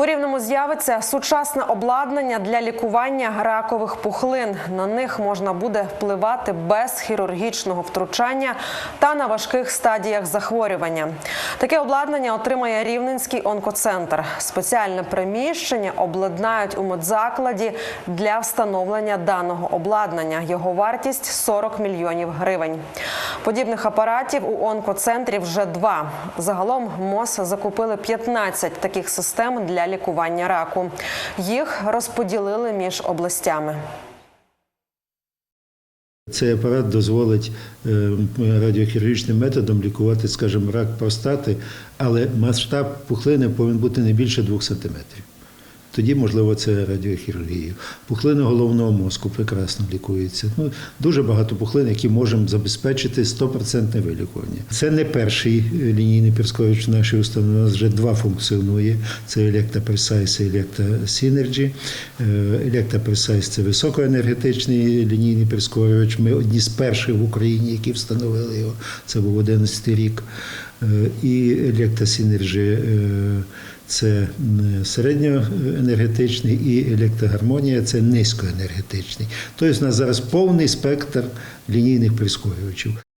У рівному з'явиться сучасне обладнання для лікування ракових пухлин. На них можна буде впливати без хірургічного втручання та на важких стадіях захворювання. Таке обладнання отримає Рівненський онкоцентр. Спеціальне приміщення обладнають у медзакладі для встановлення даного обладнання. Його вартість 40 мільйонів гривень. Подібних апаратів у онкоцентрі вже два. Загалом МОЗ закупили 15 таких систем для лікування раку. Їх розподілили між областями. Цей апарат дозволить е, радіохірургічним методом лікувати, скажімо, рак простати, але масштаб пухлини повинен бути не більше 2 см. Тоді, можливо, це радіохірургія. Пухлини головного мозку прекрасно лікуються. Ну, дуже багато пухлин, які можемо забезпечити 100% вилікування. Це не перший е, лінійний пірскович в нашій установі. У нас вже два функціонує: це Precise і Synergy. Е, Precise – це високоенергетичний лінійний прискорювач. Ми одні з перших в Україні, які встановили його. Це був 11 рік. Е, І Electa Synergy е, це середньоенергетичний і електрогармонія це низькоенергетичний. Тобто у нас зараз повний спектр лінійних прискорювачів.